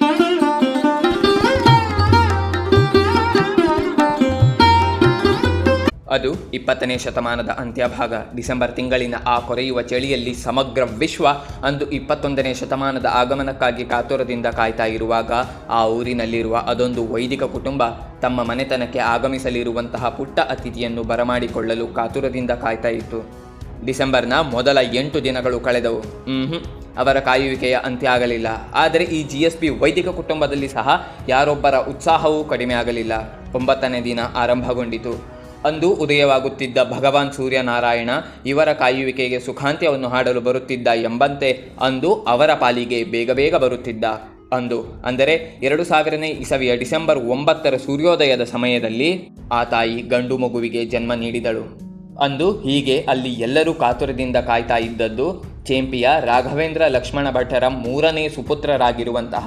ಅದು ಇಪ್ಪತ್ತನೇ ಶತಮಾನದ ಅಂತ್ಯಭಾಗ ಡಿಸೆಂಬರ್ ತಿಂಗಳಿನ ಆ ಕೊರೆಯುವ ಚಳಿಯಲ್ಲಿ ಸಮಗ್ರ ವಿಶ್ವ ಅಂದು ಇಪ್ಪತ್ತೊಂದನೇ ಶತಮಾನದ ಆಗಮನಕ್ಕಾಗಿ ಕಾತುರದಿಂದ ಕಾಯ್ತಾ ಇರುವಾಗ, ಆ ಊರಿನಲ್ಲಿರುವ ಅದೊಂದು ವೈದಿಕ ಕುಟುಂಬ ತಮ್ಮ ಮನೆತನಕ್ಕೆ ಆಗಮಿಸಲಿರುವಂತಹ ಪುಟ್ಟ ಅತಿಥಿಯನ್ನು ಬರಮಾಡಿಕೊಳ್ಳಲು ಕಾತುರದಿಂದ ಕಾಯ್ತಾ ಇತ್ತು. ಡಿಸೆಂಬರ್ನ ಮೊದಲ ಎಂಟು ದಿನಗಳು ಕಳೆದವು. ಹ್ಮ್. ಅವರ ಕಾಯುವಿಕೆಯ ಅಂತ್ಯ ಆಗಲಿಲ್ಲ. ಆದರೆ ಈ ಜಿ ಎಸ್ ಪಿ ವೈದಿಕ ಕುಟುಂಬದಲ್ಲಿ ಸಹ ಯಾರೊಬ್ಬರ ಉತ್ಸಾಹವೂ ಕಡಿಮೆ ಆಗಲಿಲ್ಲ. ಒಂಬತ್ತನೇ ದಿನ ಆರಂಭಗೊಂಡಿತು. ಅಂದು ಉದಯವಾಗುತ್ತಿದ್ದ ಭಗವಾನ್ ಸೂರ್ಯನಾರಾಯಣ ಇವರ ಕಾಯುವಿಕೆಗೆ ಸುಖಾಂತ್ಯವನ್ನು ಹಾಡಲು ಬರುತ್ತಿದ್ದ ಎಂಬಂತೆ ಅಂದು ಅವರ ಪಾಲಿಗೆ ಬೇಗ ಬೇಗ ಬರುತ್ತಿದ್ದ. ಅಂದು, ಅಂದರೆ ಎರಡು ಸಾವಿರನೇ ಇಸವಿಯ ಡಿಸೆಂಬರ್ ಒಂಬತ್ತರ ಸೂರ್ಯೋದಯದ ಸಮಯದಲ್ಲಿ ಆ ತಾಯಿ ಗಂಡು ಮಗುವಿಗೆ ಜನ್ಮ ನೀಡಿದಳು. ಅಂದು ಹೀಗೆ ಅಲ್ಲಿ ಎಲ್ಲರೂ ಕಾತುರದಿಂದ ಕಾಯ್ತಾ ಇದ್ದದ್ದು ಚೇಂಪಿಯ ರಾಘವೇಂದ್ರ ಲಕ್ಷ್ಮಣ ಭಟ್ಟರ ಮೂರನೇ ಸುಪುತ್ರರಾಗಿರುವಂತಹ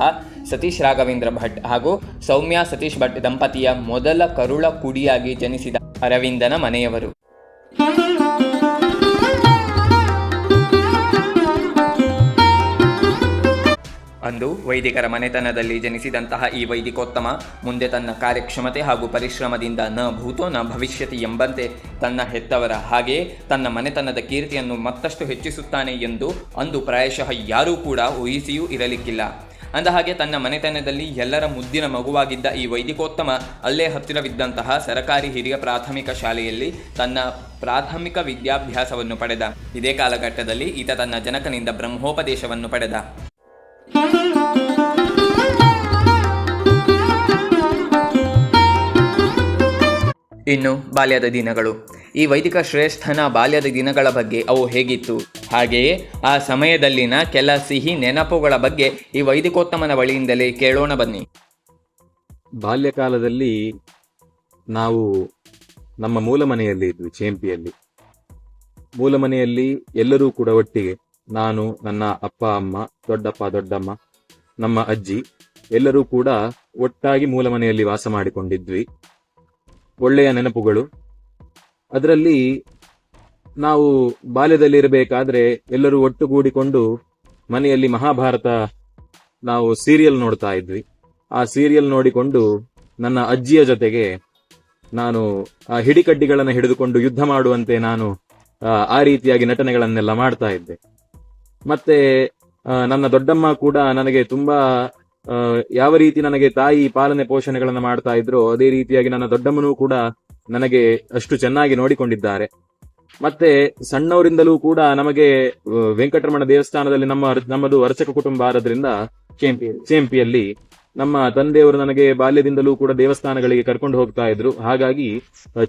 ಸತೀಶ್ ರಾಘವೇಂದ್ರ ಭಟ್ ಹಾಗೂ ಸೌಮ್ಯ ಸತೀಶ್ ಭಟ್ ದಂಪತಿಯ ಮೊದಲ ಕರುಳ ಕುಡಿಯಾಗಿ ಜನಿಸಿದ ಅರವಿಂದನ ಮನೆಯವರು. ಅಂದು ವೈದಿಕರ ಮನೆತನದಲ್ಲಿ ಜನಿಸಿದಂತಹ ಈ ವೈದಿಕೋತ್ತಮ ಮುಂದೆ ತನ್ನ ಕಾರ್ಯಕ್ಷಮತೆ ಹಾಗೂ ಪರಿಶ್ರಮದಿಂದ ನ ಭೂತೋ ನ ಭವಿಷ್ಯತಿ ಎಂಬಂತೆ ತನ್ನ ಹೆತ್ತವರ ಹಾಗೆಯೇ ತನ್ನ ಮನೆತನದ ಕೀರ್ತಿಯನ್ನು ಮತ್ತಷ್ಟು ಹೆಚ್ಚಿಸುತ್ತಾನೆ ಎಂದು ಅಂದು ಪ್ರಾಯಶಃ ಯಾರೂ ಕೂಡ ಊಹಿಸಿಯೂ ಇರಲಿಕ್ಕಿಲ್ಲ. ಅಂದ ಹಾಗೆ ತನ್ನ ಮನೆತನದಲ್ಲಿ ಎಲ್ಲರ ಮುದ್ದಿನ ಮಗುವಾಗಿದ್ದ ಈ ವೈದಿಕೋತ್ತಮ ಅಲ್ಲೇ ಹತ್ತಿರವಿದ್ದಂತಹ ಸರಕಾರಿ ಹಿರಿಯ ಪ್ರಾಥಮಿಕ ಶಾಲೆಯಲ್ಲಿ ತನ್ನ ಪ್ರಾಥಮಿಕ ವಿದ್ಯಾಭ್ಯಾಸವನ್ನು ಪಡೆದ. ಇದೇ ಕಾಲಘಟ್ಟದಲ್ಲಿ ಈತ ತನ್ನ ಜನಕನಿಂದ ಬ್ರಹ್ಮೋಪದೇಶವನ್ನು ಪಡೆದ. ಇನ್ನು ಬಾಲ್ಯದ ದಿನಗಳು. ಈ ವೈದಿಕ ಶ್ರೇಷ್ಠನ ಬಾಲ್ಯದ ದಿನಗಳ ಬಗ್ಗೆ ಅವು ಹೇಗಿತ್ತು? ಹಾಗೆಯೇ ಆ ಸಮಯದಲ್ಲಿನ ಕೆಲ ಸಿಹಿ ನೆನಪುಗಳ ಬಗ್ಗೆ ಈ ವೈದಿಕೋತ್ತಮನ ಬಳಿಯಿಂದಲೇ ಕೇಳೋಣ ಬನ್ನಿ. ಬಾಲ್ಯಕಾಲದಲ್ಲಿ ನಾವು ನಮ್ಮ ಮೂಲ ಮನೆಯಲ್ಲಿ ಇದ್ವಿ, ಚೇಂಪಿಯಲ್ಲಿ. ಮೂಲ ಮನೆಯಲ್ಲಿ ಎಲ್ಲರೂ ಕೂಡ ಒಟ್ಟಿಗೆ. ನಾನು, ನನ್ನ ಅಪ್ಪ, ಅಮ್ಮ, ದೊಡ್ಡಪ್ಪ, ದೊಡ್ಡಮ್ಮ, ನಮ್ಮ ಅಜ್ಜಿ ಎಲ್ಲರೂ ಕೂಡ ಒಟ್ಟಾಗಿ ಮೂಲ ಮನೆಯಲ್ಲಿ ವಾಸ ಮಾಡಿಕೊಂಡಿದ್ವಿ. ಒಳ್ಳೆಯ ನೆನಪುಗಳು. ಅದರಲ್ಲಿ ನಾವು ಬಾಲ್ಯದಲ್ಲಿ ಇರಬೇಕಾದ್ರೆ ಎಲ್ಲರೂ ಒಟ್ಟುಗೂಡಿಕೊಂಡು ಮನೆಯಲ್ಲಿ ಮಹಾಭಾರತ ನಾವು ಸೀರಿಯಲ್ ನೋಡ್ತಾ ಇದ್ವಿ. ಆ ಸೀರಿಯಲ್ ನೋಡಿಕೊಂಡು ನನ್ನ ಅಜ್ಜಿಯ ಜೊತೆಗೆ ನಾನು ಆ ಹಿಡಿಕಡ್ಡಿಗಳನ್ನು ಹಿಡಿದುಕೊಂಡು ಯುದ್ಧ ಮಾಡುವಂತೆ ನಾನು ಆ ರೀತಿಯಾಗಿ ನಟನೆಗಳನ್ನೆಲ್ಲ ಮಾಡ್ತಾ ಇದ್ದೆ. ಮತ್ತೆ ನನ್ನ ದೊಡ್ಡಮ್ಮ ಕೂಡ ನನಗೆ ತುಂಬಾ ಯಾವ ರೀತಿ ನನಗೆ ತಾಯಿ ಪಾಲನೆ ಪೋಷಣೆಗಳನ್ನು ಮಾಡ್ತಾ ಇದ್ರು ಅದೇ ರೀತಿಯಾಗಿ ನನ್ನ ದೊಡ್ಡಮ್ಮನೂ ಕೂಡ ನನಗೆ ಅಷ್ಟು ಚೆನ್ನಾಗಿ ನೋಡಿಕೊಂಡಿದ್ದಾರೆ. ಮತ್ತೆ ಸಣ್ಣವರಿಂದಲೂ ಕೂಡ ನಮಗೆ ವೆಂಕಟರಮಣ ದೇವಸ್ಥಾನದಲ್ಲಿ ನಮ್ಮ ನಮ್ಮದು ಅರ್ಚಕ ಕುಟುಂಬ ಆದ್ರಿಂದ ಚೇಂಪಿ ಚೇಂಪಿಯಲ್ಲಿ ನಮ್ಮ ತಂದೆಯವರು ನನಗೆ ಬಾಲ್ಯದಿಂದಲೂ ಕೂಡ ದೇವಸ್ಥಾನಗಳಿಗೆ ಕರ್ಕೊಂಡು ಹೋಗ್ತಾ ಇದ್ರು. ಹಾಗಾಗಿ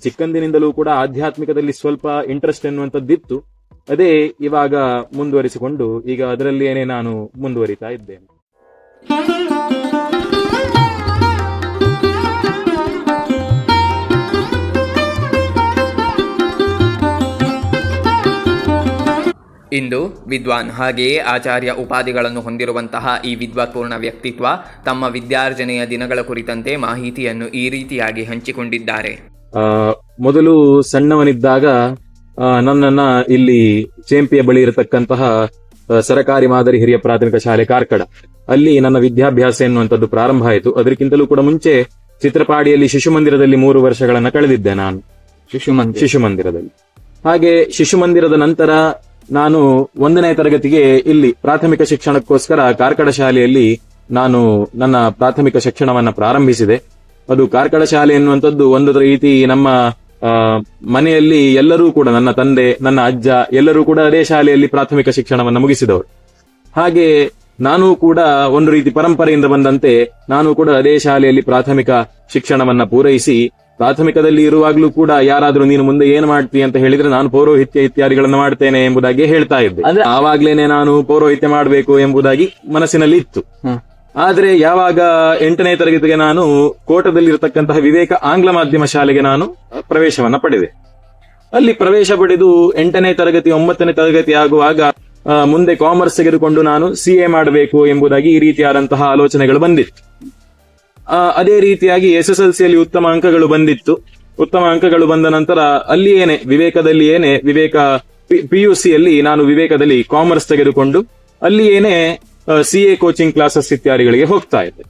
ಚಿಕ್ಕಂದಿನಿಂದಲೂ ಕೂಡ ಆಧ್ಯಾತ್ಮಿಕದಲ್ಲಿ ಸ್ವಲ್ಪ ಇಂಟ್ರೆಸ್ಟ್ ಎನ್ನುವಂಥದ್ದಿತ್ತು. ಅದೇ ಇವಾಗ ಮುಂದುವರಿಸಿಕೊಂಡು ಈಗ ಅದರಲ್ಲಿಯೇ ನಾನು ಮುಂದುವರಿತಾ ಇದ್ದೇನೆ. ಇಂದು ವಿದ್ವಾನ್ ಹಾಗೆಯೇ ಆಚಾರ್ಯ ಉಪಾಧಿಗಳನ್ನು ಹೊಂದಿರುವಂತಹ ಈ ವಿದ್ವತ್ಪೂರ್ಣ ವ್ಯಕ್ತಿತ್ವ ತಮ್ಮ ವಿದ್ಯಾರ್ಜನೆಯ ದಿನಗಳ ಕುರಿತಂತೆ ಮಾಹಿತಿಯನ್ನು ಈ ರೀತಿಯಾಗಿ ಹಂಚಿಕೊಂಡಿದ್ದಾರೆ. ಮೊದಲು ಸಣ್ಣವನಿದ್ದಾಗ ನನ್ನನ್ನ ಇಲ್ಲಿ ಚೇಂಪಿಯ ಬಳಿ ಇರತಕ್ಕಂತಹ ಸರಕಾರಿ ಮಾದರಿ ಹಿರಿಯ ಪ್ರಾಥಮಿಕ ಶಾಲೆ ಕಾರ್ಕಡ ಅಲ್ಲಿ ನನ್ನ ವಿದ್ಯಾಭ್ಯಾಸ ಎನ್ನುವಂಥದ್ದು ಪ್ರಾರಂಭ ಆಯಿತು. ಅದಕ್ಕಿಂತಲೂ ಕೂಡ ಮುಂಚೆ ಚಿತ್ರಪಾಡಿಯಲ್ಲಿ ಶಿಶು ಮಂದಿರದಲ್ಲಿ ಮೂರು ವರ್ಷಗಳನ್ನ ಕಳೆದಿದ್ದೆ ನಾನು. ಶಿಶು ಶಿಶು ಮಂದಿರದಲ್ಲಿ. ಹಾಗೆ ಶಿಶು ಮಂದಿರದ ನಂತರ ನಾನು ಒಂದನೇ ತರಗತಿಗೆ ಇಲ್ಲಿ ಪ್ರಾಥಮಿಕ ಶಿಕ್ಷಣಕ್ಕೋಸ್ಕರ ಕಾರ್ಕಡ ಶಾಲೆಯಲ್ಲಿ ನಾನು ನನ್ನ ಪ್ರಾಥಮಿಕ ಶಿಕ್ಷಣವನ್ನ ಪ್ರಾರಂಭಿಸಿದೆ. ಅದು ಕಾರ್ಕಳ ಶಾಲೆ ಎನ್ನುವಂಥದ್ದು ಒಂದು ರೀತಿ ನಮ್ಮ ಮನೆಯಲ್ಲಿ ಎಲ್ಲರೂ ಕೂಡ ನನ್ನ ತಂದೆ ನನ್ನ ಅಜ್ಜ ಎಲ್ಲರೂ ಕೂಡ ಅದೇ ಶಾಲೆಯಲ್ಲಿ ಪ್ರಾಥಮಿಕ ಶಿಕ್ಷಣವನ್ನು ಮುಗಿಸಿದವರು. ಹಾಗೆ ನಾನು ಕೂಡ ಒಂದು ರೀತಿ ಪರಂಪರೆಯಿಂದ ಬಂದಂತೆ ನಾನು ಕೂಡ ಅದೇ ಶಾಲೆಯಲ್ಲಿ ಪ್ರಾಥಮಿಕ ಶಿಕ್ಷಣವನ್ನ ಪೂರೈಸಿ ಪ್ರಾಥಮಿಕದಲ್ಲಿ ಇರುವಾಗಲೂ ಕೂಡ ಯಾರಾದ್ರೂ ನೀನು ಮುಂದೆ ಏನ್ ಮಾಡ್ತೀಯ ಅಂತ ಹೇಳಿದ್ರೆ ನಾನು ಪೌರೋಹಿತ್ಯ ಇತ್ಯಾದಿಗಳನ್ನು ಮಾಡ್ತೇನೆ ಎಂಬುದಾಗಿ ಹೇಳ್ತಾ ಇದ್ದೆ. ಅಂದ್ರೆ ಆವಾಗ್ಲೇನೆ ನಾನು ಪೌರೋಹಿತ್ಯ ಮಾಡಬೇಕು ಎಂಬುದಾಗಿ ಮನಸ್ಸಿನಲ್ಲಿ ಇತ್ತು. ಆದ್ರೆ ಯಾವಾಗ ಎಂಟನೇ ತರಗತಿಗೆ ನಾನು ಕೋಟದಲ್ಲಿರತಕ್ಕಂತಹ ವಿವೇಕ ಆಂಗ್ಲ ಮಾಧ್ಯಮ ಶಾಲೆಗೆ ನಾನು ಪ್ರವೇಶವನ್ನ ಪಡೆದೆ. ಅಲ್ಲಿ ಪ್ರವೇಶ ಪಡೆದು ಎಂಟನೇ ತರಗತಿ, ಒಂಬತ್ತನೇ ತರಗತಿ ಆಗುವಾಗ ಮುಂದೆ ಕಾಮರ್ಸ್ ತೆಗೆದುಕೊಂಡು ನಾನು ಸಿ ಎ ಮಾಡಬೇಕು ಎಂಬುದಾಗಿ ಈ ರೀತಿಯಾದಂತಹ ಆಲೋಚನೆಗಳು ಬಂದಿತ್ತು. ಅದೇ ರೀತಿಯಾಗಿ ಎಸ್ ಎಸ್ ಎಲ್ ಸಿಯಲ್ಲಿ ಉತ್ತಮ ಅಂಕಗಳು ಬಂದಿತ್ತು. ಉತ್ತಮ ಅಂಕಗಳು ಬಂದ ನಂತರ ಅಲ್ಲಿ ವಿವೇಕದಲ್ಲಿಯೇನೇ ವಿವೇಕದಲ್ಲಿ ಏನೇ ವಿವೇಕ ಪಿ ಯು ನಾನು ವಿವೇಕದಲ್ಲಿ ಕಾಮರ್ಸ್ ತೆಗೆದುಕೊಂಡು ಅಲ್ಲಿ ಏನೆ ಸಿ ಎ ಕೋಚಿಂಗ್ ಕ್ಲಾಸಸ್ ಇತ್ಯಾದಿಗಳಿಗೆ ಹೋಗ್ತಾ ಇದೆ.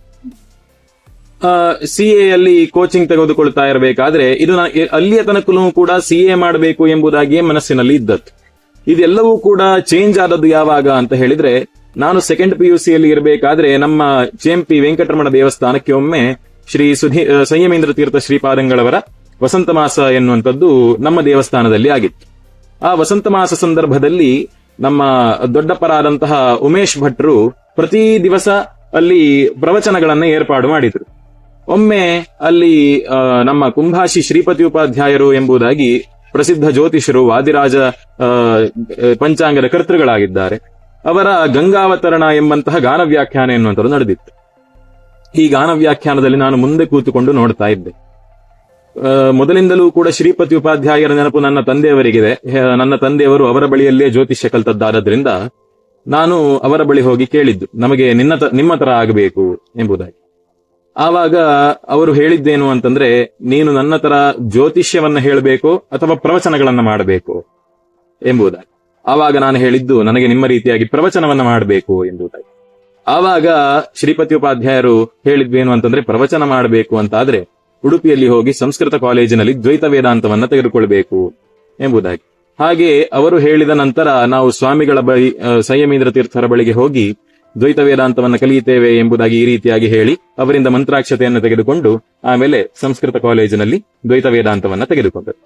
ಸಿ ಅಲ್ಲಿ ಕೋಚಿಂಗ್ ತೆಗೆದುಕೊಳ್ತಾ ಇರಬೇಕಾದ್ರೆ ಇದು ಅಲ್ಲಿಯ ತನಕಲೂ ಕೂಡ ಸಿ ಎ ಮಾಡಬೇಕು ಎಂಬುದಾಗಿಯೇ ಮನಸ್ಸಿನಲ್ಲಿ ಇದ್ದದ್ದು. ಇದೆಲ್ಲವೂ ಕೂಡ ಚೇಂಜ್ ಆದದ್ದು ಯಾವಾಗ ಅಂತ ಹೇಳಿದ್ರೆ, ನಾನು ಸೆಕೆಂಡ್ ಪಿ ಯು ಸಿಯಲ್ಲಿ ಇರಬೇಕಾದ್ರೆ ನಮ್ಮ ಜೆಎಂಪಿ ವೆಂಕಟರಮಣ ದೇವಸ್ಥಾನಕ್ಕೆ ಒಮ್ಮೆ ಶ್ರೀ ಸುಧೀ ಸಂಯಮೇಂದ್ರ ತೀರ್ಥ ಶ್ರೀಪಾದಂಗಳವರ ವಸಂತ ಮಾಸ ಎನ್ನುವಂಥದ್ದು ನಮ್ಮ ದೇವಸ್ಥಾನದಲ್ಲಿ ಆಗಿತ್ತು. ಆ ವಸಂತ ಮಾಸ ಸಂದರ್ಭದಲ್ಲಿ ನಮ್ಮ ದೊಡ್ಡಪ್ಪರಾದಂತಹ ಉಮೇಶ್ ಭಟ್ರು ಪ್ರತಿ ದಿವಸ ಅಲ್ಲಿ ಪ್ರವಚನಗಳನ್ನ ಏರ್ಪಾಡು ಮಾಡಿದ್ರು. ಒಮ್ಮೆ ಅಲ್ಲಿ ನಮ್ಮ ಕುಂಭಾಶಿ ಶ್ರೀಪತಿ ಉಪಾಧ್ಯಾಯರು ಎಂಬುದಾಗಿ ಪ್ರಸಿದ್ಧ ಜ್ಯೋತಿಷರು ವಾದಿರಾಜ ಪಂಚಾಂಗದ ಕರ್ತೃಗಳಾಗಿದ್ದಾರೆ. ಅವರ ಗಂಗಾವತರಣ ಎಂಬಂತಹ ಗಾನ ವ್ಯಾಖ್ಯಾನ ಎನ್ನುವಂಥದ್ದು ನಡೆದಿತ್ತು. ಈ ಗಾನ ವ್ಯಾಖ್ಯಾನದಲ್ಲಿ ನಾನು ಮುಂದೆ ಕೂತುಕೊಂಡು ನೋಡ್ತಾ ಇದ್ದೆ. ಮೊದಲಿಂದಲೂ ಕೂಡ ಶ್ರೀಪತಿ ಉಪಾಧ್ಯಾಯರ ನೆನಪು ನನ್ನ ತಂದೆಯವರಿಗಿದೆ. ನನ್ನ ತಂದೆಯವರು ಅವರ ಬಳಿಯಲ್ಲೇ ಜ್ಯೋತಿಷ್ಯ ಕಲ್ತದ್ದಾದ್ರಿಂದ ನಾನು ಅವರ ಬಳಿ ಹೋಗಿ ಕೇಳಿದ್ದು, ನಮಗೆ ನಿನ್ನ ನಿಮ್ಮ ತರ ಆಗಬೇಕು ಎಂಬುದಾಗಿ. ಆವಾಗ ಅವರು ಹೇಳಿದ್ದೇನು ಅಂತಂದ್ರೆ, ನೀನು ನನ್ನ ತರ ಜ್ಯೋತಿಷ್ಯವನ್ನ ಹೇಳಬೇಕು ಅಥವಾ ಪ್ರವಚನಗಳನ್ನ ಮಾಡಬೇಕು ಎಂಬುದಾಗಿ. ಆವಾಗ ನಾನು ಹೇಳಿದ್ದು, ನನಗೆ ನಿಮ್ಮ ರೀತಿಯಾಗಿ ಪ್ರವಚನವನ್ನ ಮಾಡಬೇಕು ಎಂಬುದಾಗಿ. ಆವಾಗ ಶ್ರೀಪತಿ ಉಪಾಧ್ಯಾಯರು ಹೇಳಿದ್ವೇನು ಅಂತಂದ್ರೆ, ಪ್ರವಚನ ಮಾಡಬೇಕು ಅಂತಾದ್ರೆ ಉಡುಪಿಯಲ್ಲಿ ಹೋಗಿ ಸಂಸ್ಕೃತ ಕಾಲೇಜಿನಲ್ಲಿ ದ್ವೈತ ವೇದಾಂತವನ್ನ ತೆಗೆದುಕೊಳ್ಬೇಕು ಎಂಬುದಾಗಿ. ಹಾಗೆ ಅವರು ಹೇಳಿದ ನಂತರ ನಾವು ಸ್ವಾಮಿಗಳ ಬಳಿ ಸಂಯಮೇಂದ್ರ ತೀರ್ಥರ ಬಳಿಗೆ ಹೋಗಿ ದ್ವೈತ ವೇದಾಂತವನ್ನು ಕಲಿಯುತ್ತೇವೆ ಎಂಬುದಾಗಿ ಈ ರೀತಿಯಾಗಿ ಹೇಳಿ ಅವರಿಂದ ಮಂತ್ರಾಕ್ಷತೆಯನ್ನು ತೆಗೆದುಕೊಂಡು ಆಮೇಲೆ ಸಂಸ್ಕೃತ ಕಾಲೇಜಿನಲ್ಲಿ ದ್ವೈತ ವೇದಾಂತವನ್ನು ತೆಗೆದುಕೊಂಡರು.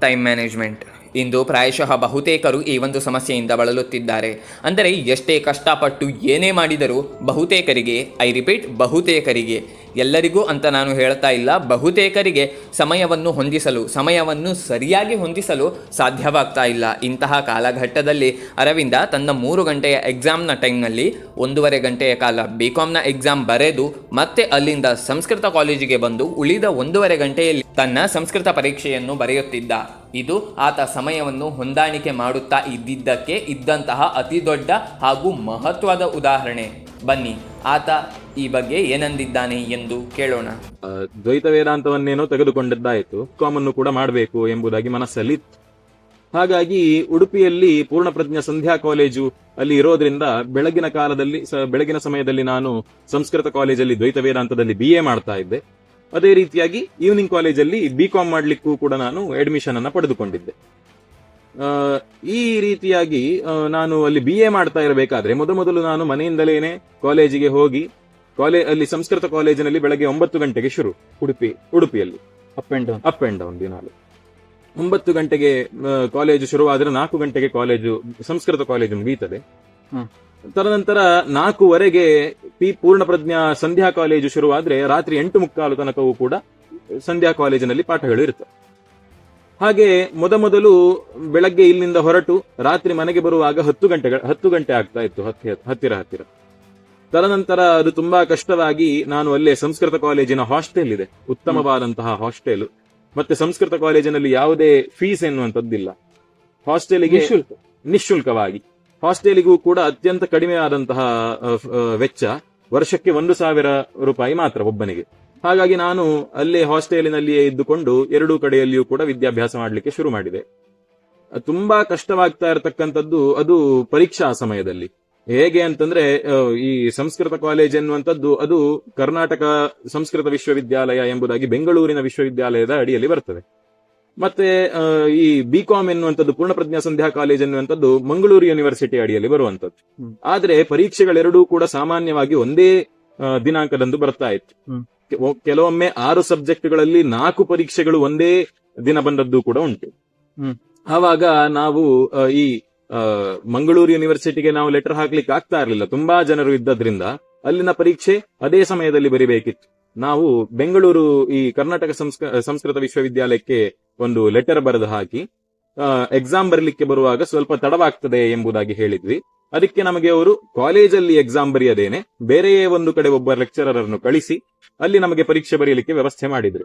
Time management. ಇಂದು ಪ್ರಾಯಶಃ ಬಹುತೇಕರು ಈ ಒಂದು ಸಮಸ್ಯೆಯಿಂದ ಬಳಲುತ್ತಿದ್ದಾರೆ. ಅಂದರೆ ಎಷ್ಟೇ ಕಷ್ಟಪಟ್ಟು ಏನೇ ಮಾಡಿದರೂ ಬಹುತೇಕರಿಗೆ, ಐ ರಿಪೀಟ್, ಬಹುತೇಕರಿಗೆ ಎಲ್ಲರಿಗೂ ಅಂತ ನಾನು ಹೇಳ್ತಾ ಇಲ್ಲ. ಬಹುತೇಕರಿಗೆ ಸಮಯವನ್ನು ಹೊಂದಿಸಲು, ಸಮಯವನ್ನು ಸರಿಯಾಗಿ ಹೊಂದಿಸಲು ಸಾಧ್ಯವಾಗ್ತಾ ಇಲ್ಲ. ಇಂತಹ ಕಾಲಘಟ್ಟದಲ್ಲಿ ಅರವಿಂದ ತನ್ನ ಮೂರು ಗಂಟೆಯ ಎಕ್ಸಾಮ್ನ ಟೈಮ್ನಲ್ಲಿ ಒಂದೂವರೆ ಗಂಟೆಯ ಕಾಲ ಬಿ ಕಾಮ್ನ ಎಕ್ಸಾಮ್ ಬರೆದು ಮತ್ತೆ ಅಲ್ಲಿಂದ ಸಂಸ್ಕೃತ ಕಾಲೇಜಿಗೆ ಬಂದು ಉಳಿದ ಒಂದೂವರೆ ಗಂಟೆಯಲ್ಲಿ ತನ್ನ ಸಂಸ್ಕೃತ ಪರೀಕ್ಷೆಯನ್ನು ಬರೆಯುತ್ತಿದ್ದ. ಇದು ಆತ ಸಮಯವನ್ನು ಹೊಂದಾಣಿಕೆ ಮಾಡುತ್ತಾ ಇದ್ದಿದ್ದಕ್ಕೆ ಇದ್ದಂತಹ ಅತಿ ದೊಡ್ಡ ಹಾಗೂ ಮಹತ್ವದ ಉದಾಹರಣೆ. ಬನ್ನಿ, ಆತ ಈ ಬಗ್ಗೆ ಏನಂದಿದ್ದಾನೆ ಎಂದು ಕೇಳೋಣ. ದ್ವೈತ ವೇದಾಂತವನ್ನೇನೋ ತೆಗೆದುಕೊಂಡದ್ದಾಯಿತು ಕಾಮನ್ನು ಕೂಡ ಮಾಡಬೇಕು ಎಂಬುದಾಗಿ ಮನಸ್ಸಲ್ಲಿತ್ತು. ಹಾಗಾಗಿ ಉಡುಪಿಯಲ್ಲಿ ಪೂರ್ಣಪ್ರಜ್ಞ ಸಂಧ್ಯಾ ಕಾಲೇಜು ಅಲ್ಲಿ ಇರೋದ್ರಿಂದ ಬೆಳಗಿನ ಕಾಲದಲ್ಲಿ ಬೆಳಗಿನ ಸಮಯದಲ್ಲಿ ನಾನು ಸಂಸ್ಕೃತ ಕಾಲೇಜಲ್ಲಿ ದ್ವೈತ ವೇದಾಂತದಲ್ಲಿ ಬಿ ಎ ಮಾಡ್ತಾ ಇದ್ದೆ. ಅದೇ ರೀತಿಯಾಗಿ ಈವ್ನಿಂಗ್ ಕಾಲೇಜಲ್ಲಿ ಬಿ ಕಾಮ್ ಮಾಡ್ಲಿಕ್ಕೂ ಕೂಡ ನಾನು ಅಡ್ಮಿಷನ್ ಅನ್ನ ಪಡೆದುಕೊಂಡಿದ್ದೆ. ಈ ರೀತಿಯಾಗಿ ನಾನು ಅಲ್ಲಿ ಬಿ ಎ ಮಾಡ್ತಾ ಇರಬೇಕಾದ್ರೆ ಮೊದಮೊದಲು ನಾನು ಮನೆಯಿಂದಲೇನೆ ಕಾಲೇಜಿಗೆ ಹೋಗಿ ಕಾಲೇ ಅಲ್ಲಿ ಸಂಸ್ಕೃತ ಕಾಲೇಜಿನಲ್ಲಿ ಬೆಳಗ್ಗೆ ಒಂಬತ್ತು ಗಂಟೆಗೆ ಶುರು ಉಡುಪಿ ಉಡುಪಿಯಲ್ಲಿ. Up and down up and down ದಿನಾಲು. ಒಂಬತ್ತು ಗಂಟೆಗೆ ಕಾಲೇಜು ಶುರುವಾದ್ರೆ ನಾಲ್ಕು ಗಂಟೆಗೆ ಕಾಲೇಜು ಸಂಸ್ಕೃತ ಕಾಲೇಜು ಮುಗೀತದೆ. ತದನಂತರ ನಾಲ್ಕುವರೆಗೆ ಪಿ ಪೂರ್ಣಪ್ರಜ್ಞಾ ಸಂಧ್ಯಾ ಕಾಲೇಜು ಶುರುವಾದ್ರೆ ರಾತ್ರಿ ಎಂಟು ಮುಕ್ಕಾಲು ತನಕವೂ ಕೂಡ ಸಂಧ್ಯಾ ಕಾಲೇಜಿನಲ್ಲಿ ಪಾಠಗಳು ಇರ್ತವೆ. ಹಾಗೆ ಮೊದಮೊದಲು ಬೆಳಗ್ಗೆ ಇಲ್ಲಿಂದ ಹೊರಟು ರಾತ್ರಿ ಮನೆಗೆ ಬರುವಾಗ ಹತ್ತು ಗಂಟೆ ಹತ್ತು ಗಂಟೆ ಆಗ್ತಾ ಇತ್ತು ಹತ್ತಿ ಹತ್ತಿರ ಹತ್ತಿರ. ತದನಂತರ ಅದು ತುಂಬಾ ಕಷ್ಟವಾಗಿ ನಾನು ಅಲ್ಲೇ ಸಂಸ್ಕೃತ ಕಾಲೇಜಿನ ಹಾಸ್ಟೆಲ್ ಇದೆ ಉತ್ತಮವಾದಂತಹ ಹಾಸ್ಟೆಲ್. ಮತ್ತೆ ಸಂಸ್ಕೃತ ಕಾಲೇಜಿನಲ್ಲಿ ಯಾವುದೇ ಫೀಸ್ ಎನ್ನುವಂಥದ್ದಿಲ್ಲ. ಹಾಸ್ಟೆಲಿಗೆ ನಿಶುಲ್ಕ. ನಿಶುಲ್ಕವಾಗಿ. ಹಾಸ್ಟೆಲಿಗೂ ಕೂಡ ಅತ್ಯಂತ ಕಡಿಮೆ ಆದಂತಹ ವೆಚ್ಚ ವರ್ಷಕ್ಕೆ ಒಂದು ಸಾವಿರ ರೂಪಾಯಿ ಮಾತ್ರ ಒಬ್ಬನಿಗೆ. ಹಾಗಾಗಿ ನಾನು ಅಲ್ಲೇ ಹಾಸ್ಟೆಲಿನಲ್ಲಿಯೇ ಇದ್ದುಕೊಂಡು ಎರಡೂ ಕಡೆಯಲ್ಲಿಯೂ ಕೂಡ ವಿದ್ಯಾಭ್ಯಾಸ ಮಾಡಲಿಕ್ಕೆ ಶುರು ಮಾಡಿದೆ. ತುಂಬಾ ಕಷ್ಟವಾಗ್ತಾ ಇರತಕ್ಕಂಥದ್ದು ಅದು ಪರೀಕ್ಷಾ ಸಮಯದಲ್ಲಿ. ಹೇಗೆ ಅಂತಂದ್ರೆ ಈ ಸಂಸ್ಕೃತ ಕಾಲೇಜ್ ಎನ್ನುವಂಥದ್ದು ಅದು ಕರ್ನಾಟಕ ಸಂಸ್ಕೃತ ವಿಶ್ವವಿದ್ಯಾಲಯ ಎಂಬುದಾಗಿ ಬೆಂಗಳೂರಿನ ವಿಶ್ವವಿದ್ಯಾಲಯದ ಅಡಿಯಲ್ಲಿ ಬರ್ತದೆ. ಮತ್ತೆ ಈ ಬಿ ಕಾಮ್ ಎನ್ನುವಂಥದ್ದು ಪೂರ್ಣಪ್ರಜ್ಞಾ ಸಂಧ್ಯಾ ಕಾಲೇಜ್ ಎನ್ನುವಂಥದ್ದು ಮಂಗಳೂರು ಯೂನಿವರ್ಸಿಟಿ ಅಡಿಯಲ್ಲಿ ಬರುವಂತದ್ದು. ಆದ್ರೆ ಪರೀಕ್ಷೆಗಳೆರಡೂ ಕೂಡ ಸಾಮಾನ್ಯವಾಗಿ ಒಂದೇ ದಿನಾಂಕದಂದು ಬರ್ತಾ ಇತ್ತು. ಕೆಲವೊಮ್ಮೆ ಆರು ಸಬ್ಜೆಕ್ಟ್ಗಳಲ್ಲಿ ನಾಲ್ಕು ಪರೀಕ್ಷೆಗಳು ಒಂದೇ ದಿನ ಬಂದದ್ದು ಕೂಡ ಉಂಟು. ಆವಾಗ ನಾವು ಈ ಮಂಗಳೂರು ಯೂನಿವರ್ಸಿಟಿಗೆ ನಾವು ಲೆಟರ್ ಹಾಕ್ಲಿಕ್ಕೆ ಆಗ್ತಾ ಇರಲಿಲ್ಲ. ತುಂಬಾ ಜನರು ಇದ್ದದ್ರಿಂದ ಅಲ್ಲಿನ ಪರೀಕ್ಷೆ ಅದೇ ಸಮಯದಲ್ಲಿ ಬರಿಬೇಕಿತ್ತು. ನಾವು ಬೆಂಗಳೂರು ಈ ಕರ್ನಾಟಕ ಸಂಸ್ಕ- ಸಂಸ್ಕೃತ ವಿಶ್ವವಿದ್ಯಾಲಯಕ್ಕೆ ಒಂದು ಲೆಟರ್ ಬರೆದು ಹಾಕಿ ಎಕ್ಸಾಮ್ ಬರಲಿಕ್ಕೆ ಬರುವಾಗ ಸ್ವಲ್ಪ ತಡವಾಗ್ತದೆ ಎಂಬುದಾಗಿ ಹೇಳಿದ್ವಿ. ಅದಕ್ಕೆ ನಮಗೆ ಅವರು ಕಾಲೇಜಲ್ಲಿ ಎಕ್ಸಾಮ್ ಬರೆಯದೇನೆ ಬೇರೆಯೇ ಒಂದು ಕಡೆ ಒಬ್ಬ ಲೆಕ್ಚರರ್ ಅನ್ನು ಕಳಿಸಿ ಅಲ್ಲಿ ನಮಗೆ ಪರೀಕ್ಷೆ ಬರೆಯಲಿಕ್ಕೆ ವ್ಯವಸ್ಥೆ ಮಾಡಿದ್ರು.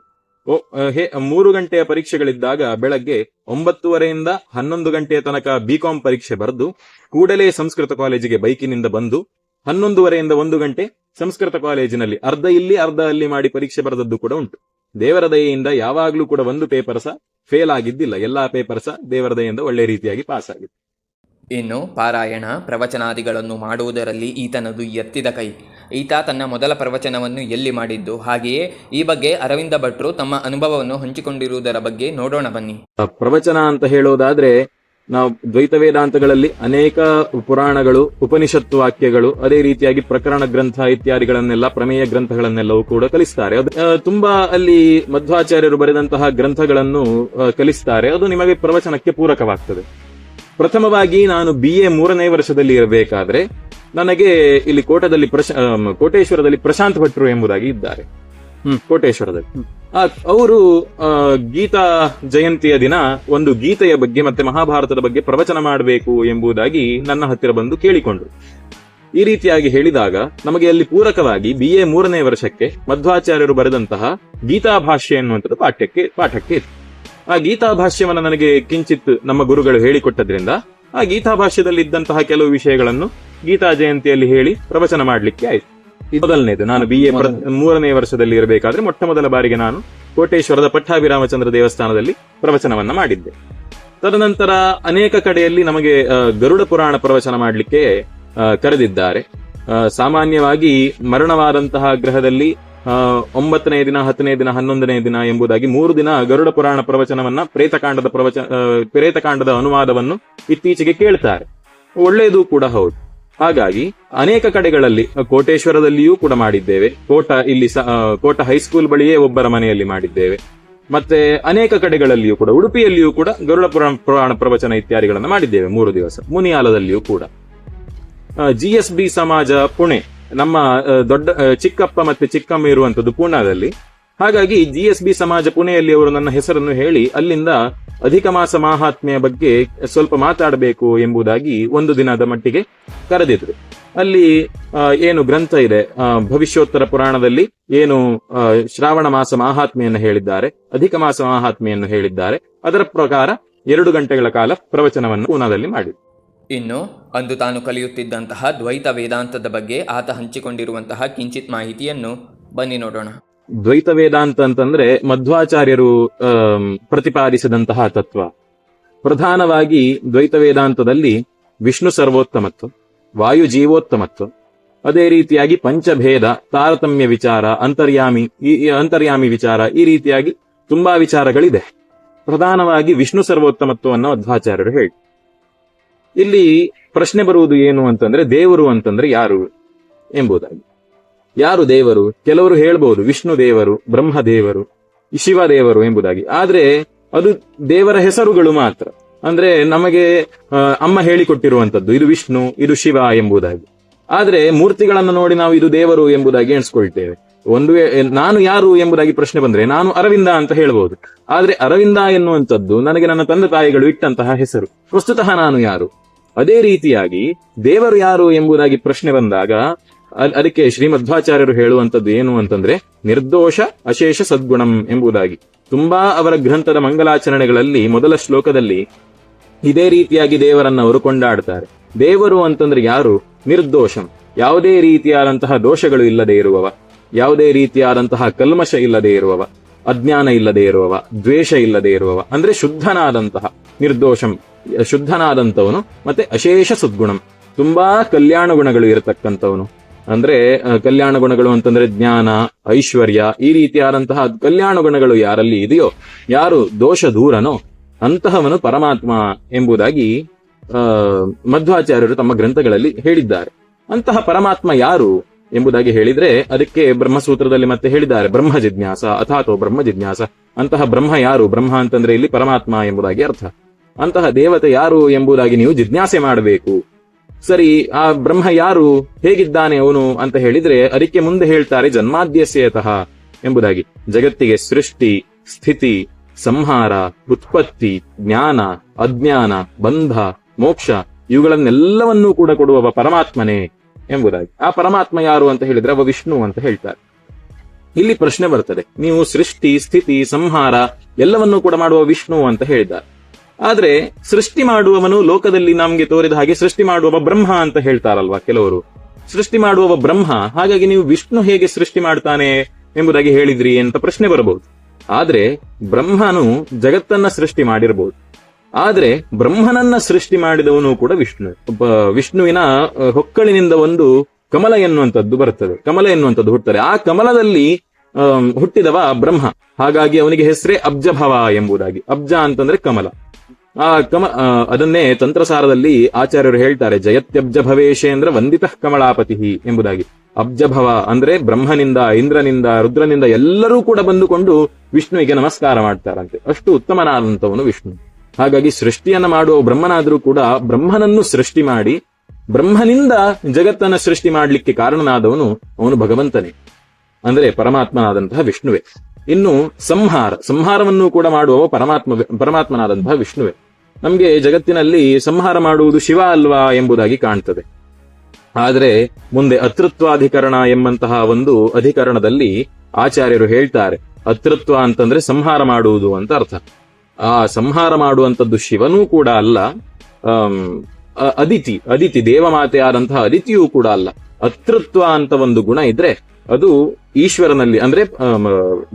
ಹೇ, ಮೂರು ಗಂಟೆಯ ಪರೀಕ್ಷೆಗಳಿದ್ದಾಗ ಬೆಳಗ್ಗೆ ಒಂಬತ್ತುವರೆಯಿಂದ ಹನ್ನೊಂದು ಗಂಟೆಯ ತನಕ ಬಿಕಾಂ ಪರೀಕ್ಷೆ ಬರೆದು ಕೂಡಲೇ ಸಂಸ್ಕೃತ ಕಾಲೇಜಿಗೆ ಬೈಕಿನಿಂದ ಬಂದು ಹನ್ನೊಂದುವರೆಯಿಂದ ಒಂದು ಗಂಟೆ ಸಂಸ್ಕೃತ ಕಾಲೇಜಿನಲ್ಲಿ ಅರ್ಧ ಇಲ್ಲಿ, ಅರ್ಧ ಅಲ್ಲಿ ಮಾಡಿ ಪರೀಕ್ಷೆ ಬರೆದದ್ದು ಕೂಡ ಉಂಟು. ದೇವರ ದಯೆಯಿಂದ ಯಾವಾಗಲೂ ಕೂಡ ಒಂದು ಪೇಪರ್ ಸಹ ಫೇಲ್ ಆಗಿದ್ದಿಲ್ಲ. ಎಲ್ಲಾ ಪೇಪರ್ ಸಹ ದೇವರ ದಯೆಯಿಂದ ಒಳ್ಳೆ ರೀತಿಯಾಗಿ ಪಾಸ್ ಆಗಿದೆ ಇನ್ನು ಪಾರಾಯಣ ಪ್ರವಚನಾದಿಗಳನ್ನು ಮಾಡುವುದರಲ್ಲಿ ಈತನದು ಎತ್ತಿದ ಕೈ. ಈತ ತನ್ನ ಮೊದಲ ಪ್ರವಚನವನ್ನು ಎಲ್ಲಿ ಮಾಡಿದ್ದು? ಹಾಗೆಯೇ ಈ ಬಗ್ಗೆ ಅರವಿಂದ ಭಟ್ರು ತಮ್ಮ ಅನುಭವವನ್ನು ಹಂಚಿಕೊಂಡಿರುವುದರ ಬಗ್ಗೆ ನೋಡೋಣ ಬನ್ನಿ. ಪ್ರವಚನ ಅಂತ ಹೇಳೋದಾದ್ರೆ ನಾವು ದ್ವೈತ ವೇದಾಂತಗಳಲ್ಲಿ ಅನೇಕ ಪುರಾಣಗಳು, ಉಪನಿಷತ್ತು ವಾಕ್ಯಗಳು, ಅದೇ ರೀತಿಯಾಗಿ ಪ್ರಕರಣ ಗ್ರಂಥ ಇತ್ಯಾದಿಗಳನ್ನೆಲ್ಲ, ಪ್ರಮೇಯ ಗ್ರಂಥಗಳನ್ನೆಲ್ಲವೂ ಕೂಡ ಕಲಿಸ್ತಾರೆ. ಅದು ತುಂಬಾ ಅಲ್ಲಿ ಮಧ್ವಾಚಾರ್ಯರು ಬರೆದಂತಹ ಗ್ರಂಥಗಳನ್ನು ಕಲಿಸ್ತಾರೆ. ಅದು ನಿಮಗೆ ಪ್ರವಚನಕ್ಕೆ ಪೂರಕವಾಗ್ತದೆ. ಪ್ರಥಮವಾಗಿ ನಾನು ಬಿ ಎ ಮೂರನೇ ವರ್ಷದಲ್ಲಿ ಇರಬೇಕಾದ್ರೆ ನನಗೆ ಇಲ್ಲಿ ಕೋಟದಲ್ಲಿ ಪ್ರಶ ಕೋಟೇಶ್ವರದಲ್ಲಿ ಪ್ರಶಾಂತ್ ಭಟ್ರು ಎಂಬುದಾಗಿ ಇದ್ದಾರೆ. ಹ್ಮ್. ಕೋಟೇಶ್ವರದಲ್ಲಿ. ಅವರು ಗೀತಾ ಜಯಂತಿಯ ದಿನ ಒಂದು ಗೀತೆಯ ಬಗ್ಗೆ ಮತ್ತೆ ಮಹಾಭಾರತದ ಬಗ್ಗೆ ಪ್ರವಚನ ಮಾಡಬೇಕು ಎಂಬುದಾಗಿ ನನ್ನ ಹತ್ತಿರ ಬಂದು ಕೇಳಿಕೊಂಡರು. ಈ ರೀತಿಯಾಗಿ ಹೇಳಿದಾಗ ನಮಗೆ ಅಲ್ಲಿ ಪೂರಕವಾಗಿ ಬಿ ಎ ಮೂರನೇ ವರ್ಷಕ್ಕೆ ಮಧ್ವಾಚಾರ್ಯರು ಬರೆದಂತಹ ಗೀತಾ ಭಾಷ್ಯ ಎನ್ನುವಂಥದ್ದು ಪಾಠ್ಯಕ್ಕೆ ಪಾಠಕ್ಕೆ ಇತ್ತು. ಆ ಗೀತಾ ಭಾಷ್ಯವನ್ನು ನನಗೆ ಕಿಂಚಿತ್ ನಮ್ಮ ಗುರುಗಳು ಹೇಳಿಕೊಟ್ಟದ್ರಿಂದ ಆ ಗೀತಾ ಭಾಷ್ಯದಲ್ಲಿ ಇದ್ದಂತಹ ಕೆಲವು ವಿಷಯಗಳನ್ನು ಗೀತಾ ಜಯಂತಿಯಲ್ಲಿ ಹೇಳಿ ಪ್ರವಚನ ಮಾಡಲಿಕ್ಕೆ ಆಯ್ತು. ಇದು ಮೊದಲನೇದು ನಾನು ಬಿ ಎ ಮೂರನೇ ವರ್ಷದಲ್ಲಿ ಇರಬೇಕಾದ್ರೆ ಮೊಟ್ಟ ಮೊದಲ ಬಾರಿಗೆ ನಾನು ಕೋಟೇಶ್ವರದ ಪಟ್ಟಾಭಿರಾಮಚಂದ್ರ ದೇವಸ್ಥಾನದಲ್ಲಿ ಪ್ರವಚನವನ್ನ ಮಾಡಿದ್ದೆ. ತದನಂತರ ಅನೇಕ ಕಡೆಯಲ್ಲಿ ನಮಗೆ ಗರುಡ ಪುರಾಣ ಪ್ರವಚನ ಮಾಡಲಿಕ್ಕೆ ಕರೆದಿದ್ದಾರೆ. ಸಾಮಾನ್ಯವಾಗಿ ಮರಣವಾದಂತಹ ಗ್ರಹದಲ್ಲಿ ಒಂಬತ್ತನೇ ದಿನ ಹತ್ತನೇ ದಿನ ಹನ್ನೊಂದನೇ ದಿನ ಎಂಬುದಾಗಿ ಮೂರು ದಿನ ಗರುಡ ಪುರಾಣ ಪ್ರವಚನವನ್ನ ಪ್ರೇತಕಾಂಡದ ಪ್ರವಚನ ಪ್ರೇತಕಾಂಡದ ಅನುವಾದವನ್ನು ಇತ್ತೀಚೆಗೆ ಕೇಳ್ತಾರೆ. ಒಳ್ಳೆಯದು ಕೂಡ ಹೌದು. ಹಾಗಾಗಿ ಅನೇಕ ಕಡೆಗಳಲ್ಲಿ ಕೋಟೇಶ್ವರದಲ್ಲಿಯೂ ಕೂಡ ಮಾಡಿದ್ದೇವೆ. ಕೋಟ ಇಲ್ಲಿ ಕೋಟ ಹೈಸ್ಕೂಲ್ ಬಳಿಯೇ ಒಬ್ಬರ ಮನೆಯಲ್ಲಿ ಮಾಡಿದ್ದೇವೆ. ಮತ್ತೆ ಅನೇಕ ಕಡೆಗಳಲ್ಲಿಯೂ ಕೂಡ, ಉಡುಪಿಯಲ್ಲಿಯೂ ಕೂಡ ಗರುಡ ಪುರಾಣ ಪುರಾಣ ಪ್ರವಚನ ಇತ್ಯಾದಿಗಳನ್ನು ಮಾಡಿದ್ದೇವೆ ಮೂರು ದಿವಸ, ಮುನಿಯಾಲದಲ್ಲಿಯೂ ಕೂಡ. ಜಿ ಎಸ್ ಬಿ ಸಮಾಜ ಪುಣೆ, ನಮ್ಮ ದೊಡ್ಡ ಚಿಕ್ಕಪ್ಪ ಮತ್ತೆ ಚಿಕ್ಕಮ್ಮ ಇರುವಂತದ್ದು ಪೂನಾದಲ್ಲಿ ಹಾಗಾಗಿ ಜಿ ಬಿ ಸಮಾಜ ಪುಣೆಯಲ್ಲಿ ಅವರು ನನ್ನ ಹೆಸರನ್ನು ಹೇಳಿ ಅಲ್ಲಿಂದ ಅಧಿಕ ಮಾಸ ಮಹಾತ್ಮೆಯ ಬಗ್ಗೆ ಸ್ವಲ್ಪ ಮಾತಾಡಬೇಕು ಎಂಬುದಾಗಿ ಒಂದು ದಿನದ ಮಟ್ಟಿಗೆ ಕರೆದಿದ್ರು ಅಲ್ಲಿ ಏನು ಗ್ರಂಥ ಇದೆ ಭವಿಷ್ಯೋತ್ತರ ಪುರಾಣದಲ್ಲಿ ಏನು ಶ್ರಾವಣ ಮಾಸ ಮಹಾತ್ಮೆಯನ್ನು ಹೇಳಿದ್ದಾರೆ, ಅಧಿಕ ಮಾಸ ಮಹಾತ್ಮೆಯನ್ನು ಹೇಳಿದ್ದಾರೆ, ಅದರ ಪ್ರಕಾರ ಎರಡು ಗಂಟೆಗಳ ಕಾಲ ಪ್ರವಚನವನ್ನು ಪೂನಾದಲ್ಲಿ ಮಾಡಿದ್ರು ಇನ್ನು, ಅಂದು ತಾನು ಕಲಿಯುತ್ತಿದ್ದಂತಹ ದ್ವೈತ ವೇದಾಂತದ ಬಗ್ಗೆ ಆತ ಹಂಚಿಕೊಂಡಿರುವಂತಹ ಕಿಂಚಿತ್ ಮಾಹಿತಿಯನ್ನು ಬನ್ನಿ ನೋಡೋಣ. ದ್ವೈತ ವೇದಾಂತ ಅಂತಂದ್ರೆ ಮಧ್ವಾಚಾರ್ಯರು ಪ್ರತಿಪಾದಿಸಿದಂತಹ ತತ್ವ. ಪ್ರಧಾನವಾಗಿ ದ್ವೈತ ವೇದಾಂತದಲ್ಲಿ ವಿಷ್ಣು ಸರ್ವೋತ್ತಮತ್ವ, ವಾಯು ಜೀವೋತ್ತಮತ್ವ, ಅದೇ ರೀತಿಯಾಗಿ ಪಂಚಭೇದ, ತಾರತಮ್ಯ ವಿಚಾರ, ಅಂತರ್ಯಾಮಿ, ಈ ಅಂತರ್ಯಾಮಿ ವಿಚಾರ ಈ ರೀತಿಯಾಗಿ ತುಂಬಾ ವಿಚಾರಗಳಿದೆ. ಪ್ರಧಾನವಾಗಿ ವಿಷ್ಣು ಸರ್ವೋತ್ತಮತ್ವವನ್ನು ಮಧ್ವಾಚಾರ್ಯರು ಹೇಳಿ. ಇಲ್ಲಿ ಪ್ರಶ್ನೆ ಬರುವುದು ಏನು ಅಂತಂದ್ರೆ ದೇವರು ಅಂತಂದ್ರೆ ಯಾರು ಎಂಬುದಾಗಿ. ಯಾರು ದೇವರು? ಕೆಲವರು ಹೇಳ್ಬಹುದು ವಿಷ್ಣು ದೇವರು, ಬ್ರಹ್ಮ ದೇವರು, ಶಿವ ದೇವರು ಎಂಬುದಾಗಿ. ಆದ್ರೆ ಅದು ದೇವರ ಹೆಸರುಗಳು ಮಾತ್ರ. ಅಂದ್ರೆ ನಮಗೆ ಅಮ್ಮ ಹೇಳಿಕೊಟ್ಟಿರುವಂತದ್ದು ಇದು ವಿಷ್ಣು, ಇದು ಶಿವ ಎಂಬುದಾಗಿ. ಆದ್ರೆ ಮೂರ್ತಿಗಳನ್ನು ನೋಡಿ ನಾವು ಇದು ದೇವರು ಎಂಬುದಾಗಿ ಎಣಿಸ್ಕೊಳ್ತೇವೆ. ಒಂದು ನಾನು ಯಾರು ಎಂಬುದಾಗಿ ಪ್ರಶ್ನೆ ಬಂದ್ರೆ ನಾನು ಅರವಿಂದ ಅಂತ ಹೇಳಬಹುದು ಆದ್ರೆ ಅರವಿಂದ ಎನ್ನುವಂಥದ್ದು ನನಗೆ ನನ್ನ ತಂದೆ ತಾಯಿಗಳು ಇಟ್ಟಂತಹ ಹೆಸರು. ಪ್ರಸ್ತುತಃ ನಾನು ಯಾರು? ಅದೇ ರೀತಿಯಾಗಿ ದೇವರು ಯಾರು ಎಂಬುದಾಗಿ ಪ್ರಶ್ನೆ ಬಂದಾಗ ಅದಕ್ಕೆ ಶ್ರೀಮಧ್ವಾಚಾರ್ಯರು ಹೇಳುವಂತದ್ದು ಏನು ಅಂತಂದ್ರೆ, ನಿರ್ದೋಷ ಅಶೇಷ ಸದ್ಗುಣಂ ಎಂಬುದಾಗಿ. ತುಂಬಾ ಅವರ ಗ್ರಂಥದ ಮಂಗಲಾಚರಣೆಗಳಲ್ಲಿ ಮೊದಲ ಶ್ಲೋಕದಲ್ಲಿ ಇದೇ ರೀತಿಯಾಗಿ ದೇವರನ್ನ ಅವರು ಕೊಂಡಾಡ್ತಾರೆ. ದೇವರು ಅಂತಂದ್ರೆ ಯಾರು? ನಿರ್ದೋಷಂ. ಯಾವುದೇ ರೀತಿಯಾದಂತಹ ದೋಷಗಳು ಇಲ್ಲದೆ ಇರುವವ. ಯಾವುದೇ ರೀತಿಯಾದಂತಹ ಕಲ್ಮಶ ಇಲ್ಲದೆ ಇರುವವ. ಅಜ್ಞಾನ ಇಲ್ಲದೆ ಇರುವವ. ದ್ವೇಷ ಇಲ್ಲದೆ ಇರುವವ. ಅಂದ್ರೆ ಶುದ್ಧನಾದಂತಹ, ನಿರ್ದೋಷಂ ಶುದ್ಧನಾದಂತವನು ಮತ್ತೆ ಅಶೇಷ ಸದ್ಗುಣಂ. ತುಂಬಾ ಕಲ್ಯಾಣ ಗುಣಗಳು ಇರತಕ್ಕಂಥವನು. ಅಂದ್ರೆ ಕಲ್ಯಾಣ ಗುಣಗಳು ಅಂತಂದ್ರೆ ಜ್ಞಾನ, ಐಶ್ವರ್ಯ, ಈ ರೀತಿಯಾದಂತಹ ಕಲ್ಯಾಣ ಗುಣಗಳು ಯಾರಲ್ಲಿ ಇದೆಯೋ, ಯಾರು ದೋಷ ದೂರನೋ ಅಂತಹವನು ಪರಮಾತ್ಮ ಎಂಬುದಾಗಿ ಮಧ್ವಾಚಾರ್ಯರು ತಮ್ಮ ಗ್ರಂಥಗಳಲ್ಲಿ ಹೇಳಿದ್ದಾರೆ. ಅಂತಹ ಪರಮಾತ್ಮ ಯಾರು ಎಂಬುದಾಗಿ ಹೇಳಿದ್ರೆ, ಅದಕ್ಕೆ ಬ್ರಹ್ಮಸೂತ್ರದಲ್ಲಿ ಮತ್ತೆ ಹೇಳಿದ್ದಾರೆ, ಬ್ರಹ್ಮ ಜಿಜ್ಞಾಸ, ಅಥಾತೋ ಬ್ರಹ್ಮ ಜಿಜ್ಞಾಸ. ಅಂತಹ ಬ್ರಹ್ಮ ಯಾರು, ಬ್ರಹ್ಮ ಅಂತಂದ್ರೆ ಇಲ್ಲಿ ಪರಮಾತ್ಮ ಎಂಬುದಾಗಿ ಅರ್ಥ. ಅಂತಹ ದೇವತೆ ಯಾರು ಎಂಬುದಾಗಿ ನೀವು ಜಿಜ್ಞಾಸೆ ಮಾಡಬೇಕು. ಸರಿ, ಆ ಬ್ರಹ್ಮ ಯಾರು? ಹೇಗಿದ್ದಾನೆ ಅವನು ಅಂತ ಹೇಳಿದ್ರೆ ಅದಕ್ಕೆ ಮುಂದೆ ಹೇಳ್ತಾರೆ ಜನ್ಮಾದ್ಯಸೇತಃ ಎಂಬುದಾಗಿ. ಜಗತ್ತಿಗೆ ಸೃಷ್ಟಿ, ಸ್ಥಿತಿ, ಸಂಹಾರ, ಉತ್ಪತ್ತಿ, ಜ್ಞಾನ, ಅಜ್ಞಾನ, ಬಂಧ, ಮೋಕ್ಷ ಇವುಗಳನ್ನೆಲ್ಲವನ್ನೂ ಕೂಡ ಕೊಡುವ ಪರಮಾತ್ಮನೇ ಎಂಬುದಾಗಿ. ಆ ಪರಮಾತ್ಮ ಯಾರು ಅಂತ ಹೇಳಿದ್ರೆ ಅವ ವಿಷ್ಣು ಅಂತ ಹೇಳ್ತಾರೆ. ಇಲ್ಲಿ ಪ್ರಶ್ನೆ ಬರ್ತದೆ. ನೀವು ಸೃಷ್ಟಿ, ಸ್ಥಿತಿ, ಸಂಹಾರ ಎಲ್ಲವನ್ನೂ ಕೂಡ ಮಾಡುವ ವಿಷ್ಣು ಅಂತ ಹೇಳಿದ್ದಾರೆ. ಆದ್ರೆ ಸೃಷ್ಟಿ ಮಾಡುವವನು ಲೋಕದಲ್ಲಿ ನಮ್ಗೆ ತೋರಿದ ಹಾಗೆ ಸೃಷ್ಟಿ ಮಾಡುವವ ಬ್ರಹ್ಮ ಅಂತ ಹೇಳ್ತಾರಲ್ವಾ ಕೆಲವರು. ಸೃಷ್ಟಿ ಮಾಡುವವ ಬ್ರಹ್ಮ, ಹಾಗಾಗಿ ನೀವು ವಿಷ್ಣು ಹೇಗೆ ಸೃಷ್ಟಿ ಮಾಡ್ತಾನೆ ಎಂಬುದಾಗಿ ಹೇಳಿದ್ರಿ ಅಂತ ಪ್ರಶ್ನೆ ಬರಬಹುದು. ಆದ್ರೆ ಬ್ರಹ್ಮನು ಜಗತ್ತನ್ನ ಸೃಷ್ಟಿ ಮಾಡಿರಬಹುದು ಆದ್ರೆ ಬ್ರಹ್ಮನನ್ನ ಸೃಷ್ಟಿ ಮಾಡಿದವನು ಕೂಡ ವಿಷ್ಣು. ವಿಷ್ಣುವಿನ ಹೊಕ್ಕಳಿನಿಂದ ಒಂದು ಕಮಲ ಎನ್ನುವಂಥದ್ದು ಬರುತ್ತದೆ. ಕಮಲ ಎನ್ನುವಂಥದ್ದು ಹುಟ್ಟುತ್ತದೆ. ಆ ಕಮಲದಲ್ಲಿ ಹುಟ್ಟಿದವ ಬ್ರಹ್ಮ. ಹಾಗಾಗಿ ಅವನಿಗೆ ಹೆಸರೇ ಅಬ್ಜಭವ ಎಂಬುದಾಗಿ. ಅಬ್ಜ ಅಂತಂದ್ರೆ ಕಮಲ. ಆ, ಕಮ ಅದನ್ನೇ ತಂತ್ರಸಾರದಲ್ಲಿ ಆಚಾರ್ಯರು ಹೇಳ್ತಾರೆ ಜಯತ್ಯಬ್ಜ ಭವೇಶೇಂದ್ರ ವಂದಿತ ಕಮಳಾಪತಿ ಎಂಬುದಾಗಿ. ಅಬ್ಜಭವ ಅಂದ್ರೆ ಬ್ರಹ್ಮನಿಂದ, ಇಂದ್ರನಿಂದ, ರುದ್ರನಿಂದ ಎಲ್ಲರೂ ಕೂಡ ಬಂದುಕೊಂಡು ವಿಷ್ಣುವಿಗೆ ನಮಸ್ಕಾರ ಮಾಡ್ತಾರಂತೆ. ಅಷ್ಟು ಉತ್ತಮನಾದಂತವನು ವಿಷ್ಣು. ಹಾಗಾಗಿ ಸೃಷ್ಟಿಯನ್ನ ಮಾಡುವ ಬ್ರಹ್ಮನಾದರೂ ಕೂಡ ಬ್ರಹ್ಮನನ್ನು ಸೃಷ್ಟಿ ಮಾಡಿ, ಬ್ರಹ್ಮನಿಂದ ಜಗತ್ತನ್ನ ಸೃಷ್ಟಿ ಮಾಡಲಿಕ್ಕೆ ಕಾರಣನಾದವನು ಅವನು ಭಗವಂತನೇ. ಅಂದ್ರೆ ಪರಮಾತ್ಮನಾದಂತಹ ವಿಷ್ಣುವೆ. ಇನ್ನು ಸಂಹಾರ. ಸಂಹಾರವನ್ನು ಕೂಡ ಮಾಡುವವ ಪರಮಾತ್ಮ ಪರಮಾತ್ಮನಾದಂತಹ ವಿಷ್ಣುವೆ. ನಮಗೆ ಜಗತ್ತಿನಲ್ಲಿ ಸಂಹಾರ ಮಾಡುವುದು ಶಿವ ಅಲ್ವಾ ಎಂಬುದಾಗಿ ಕಾಣ್ತದೆ. ಆದರೆ ಮುಂದೆ ಅತೃತ್ವಾಧಿಕರಣ ಎಂಬಂತಹ ಒಂದು ಅಧಿಕರಣದಲ್ಲಿ ಆಚಾರ್ಯರು ಹೇಳ್ತಾರೆ. ಅತೃತ್ವ ಅಂತಂದ್ರೆ ಸಂಹಾರ ಮಾಡುವುದು ಅಂತ ಅರ್ಥ. ಆ ಸಂಹಾರ ಮಾಡುವಂತದ್ದು ಶಿವನೂ ಕೂಡ ಅಲ್ಲ. ಅದಿತಿ ಅದಿತಿ, ದೇವಮಾತೆಯಾದಂತಹ ಅದಿತಿಯೂ ಕೂಡ ಅಲ್ಲ. ಅತೃತ್ವ ಅಂತ ಒಂದು ಗುಣ ಇದ್ರೆ ಅದು ಈಶ್ವರನಲ್ಲಿ, ಅಂದ್ರೆ